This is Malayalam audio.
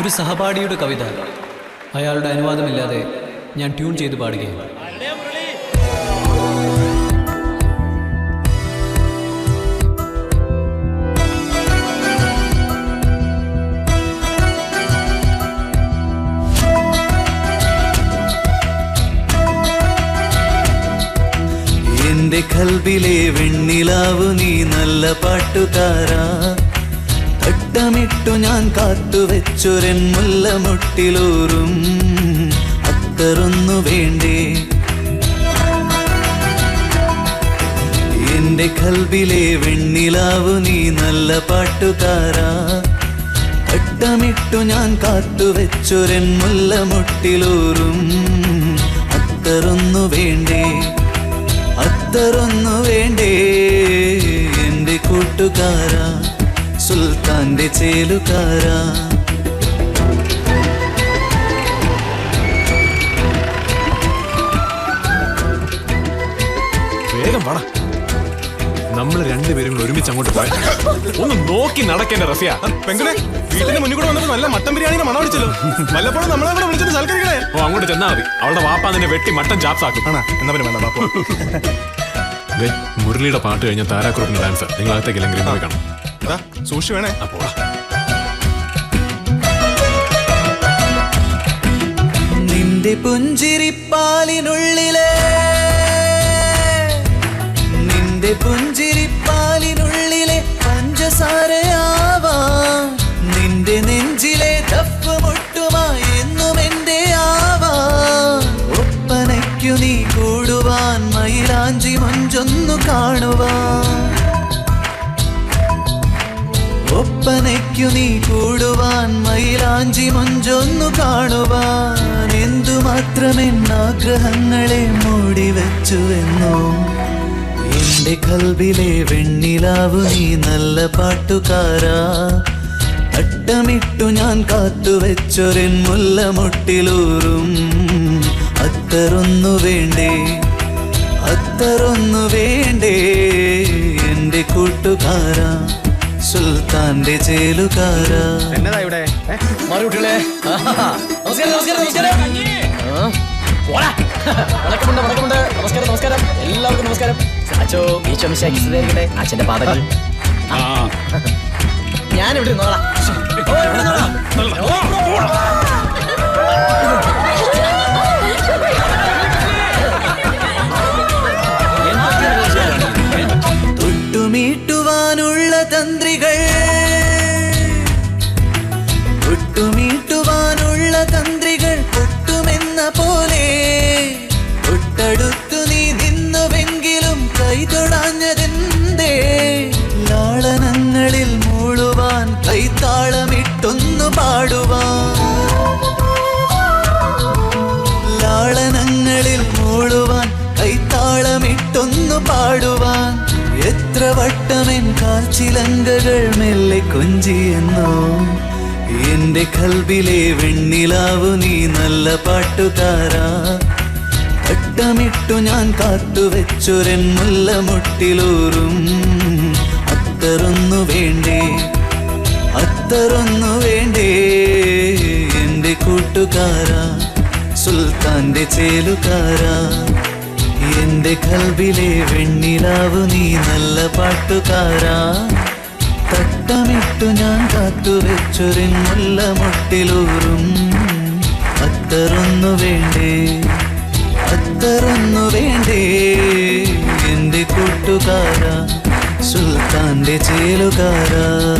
ഒരു സഹപാഠിയുടെ കവിത. അയാളുടെ അനുവാദമില്ലാതെ ഞാൻ ട്യൂൺ ചെയ്ത് പാടുകയാണ്. എന്റെ കൽബിലെ വെണ്ണിലാവു നീ നല്ല പാട്ടുകാരാ. തട്ടമിട്ടു ഞാൻ കാത്തുവെച്ചൊരൻ മുല്ലമുട്ടിലൂറും അത്തറൊന്നു വേണ്ടേ? എന്റെ കൽവിലെ വെണ്ണിലാവു നീ നല്ല പാട്ടുകാരാ. തട്ടമിട്ടു ഞാൻ കാത്തുവെച്ചൊരൻ മുല്ലമുട്ടിലൂറും അത്തറൊന്നു വേണ്ടേ? അത്തറൊന്നു വേണ്ടേ? എന്റെ കൂട്ടുകാരാ. സുൽത്താന്റെ ചേലുകാരാ. വേഗം വാടാ. നമ്മൾ രണ്ടുപേരും കൂടെ ഒരുമിച്ച് അങ്ങോട്ട് പോയ ഒന്ന് നോക്കി നടക്കേണ്ട റഫിയ പെങ്കുടെ വീട്ടിന്റെ മുന്നിൽ കൂടെ വന്നപ്പോ നല്ല മട്ടൻ ബിരിയാണിയുടെ മണം അടിച്ചല്ലോ. വല്ലപ്പോഴും നമ്മളെ കൂടെ വിളിച്ചിട്ട് സൽക്കരിക്കണേ. ഓ അങ്ങോട്ട് ചെന്നാ മതി. അവളുടെ വാപ്പ നിന്നെ വെട്ടി മട്ടൻ ചാപ്സ് ആക്കും ആണാ എന്നാ പിന്നെ വേണ്ട വാപ്പ മുരളിയുടെ പാട്ട് കഴിഞ്ഞ താരാക്കുറപ്പിന്റെ ഡാൻസ് നിങ്ങൾ അകത്തേക്ക് ഗ്രീൻ പോയി കാണും. സൂക്ഷിച്ചു വേണേ. അപ്പോ നിന്റെ പുഞ്ചിരിപ്പാലിനുള്ളിലെ നിന്റെ പുഞ്ചിരിപ്പാലിനുള്ളിലെ പഞ്ചസാരയാവാം. നിന്റെ നെഞ്ചിലെ തപ്പ് മുട്ടുമായി എന്നും എന്റെ ആവാ. ഒപ്പനയ്ക്കു നീ കൂടുവാൻ മയിലാഞ്ചി മഞ്ചൊന്നു കാണുവാൻ ഒപ്പനയ്ക്കു നീ കൂടുവാൻ മൈലാഞ്ചി മഞ്ചൊന്നു കാണുവാൻ. എന്തുമാത്രമെന്നാഗ്രഹങ്ങളെ മൂടി വെച്ചുവെന്നോ എന്റെ കൽവിലെ വെണ്ണിലാവു നീ നല്ല പാട്ടുകാരാ. അട്ടമിട്ടു ഞാൻ കാത്തുവെച്ചൊരൻ മുല്ലമുട്ടിലൂറും. അത്തറൊന്നു വേണ്ടേ? അത്തറൊന്നു വേണ്ടേ? എന്റെ കൂട്ടുകാരാ. സുൽത്താന്റെ എന്നതാ ഇവിടെ? മാറി കുട്ടികളെ നമസ്കാരം നമസ്കാരം നമസ്കാരം. വണക്കമുണ്ട് വണക്കമുണ്ട്. നമസ്കാരം നമസ്കാരം. എല്ലാവർക്കും നമസ്കാരം. അച്ഛന്റെ പാതകൾ ഞാൻ ഇവിടെ ഇരുന്നോളാം വട്ടമെൻ കാൽച്ചിലങ്കകൾ മെല്ലെ കൊഞ്ചിയെന്നോ. എന്റെ കൽബിലെ വെണ്ണിലാവു നീ നല്ല പാട്ടുകാരാ. വട്ടമിട്ടു ഞാൻ കാത്തുവെച്ചൊരൻ മുല്ലമുട്ടിലൂറും. അത്തറൊന്നു വേണ്ടേ അത്തറൊന്നു വേണ്ടേ എന്റെ കൂട്ടുകാരാ സുൽത്താന്റെ ചേലുകാരാ. എന്റെ കൽവിലെ വെണ്ണിലാവു നീ നല്ല പാട്ടുകാരാ. തട്ടമിട്ടു ഞാൻ കാത്തുവെച്ചൊരു നല്ല മുട്ടിലൂറും. അത്തറൊന്നു വേണ്ടേ? അത്തറൊന്നു വേണ്ടേ? എന്റെ കൂട്ടുകാരാ സുൽത്താന്റെ ചേലുകാരാ.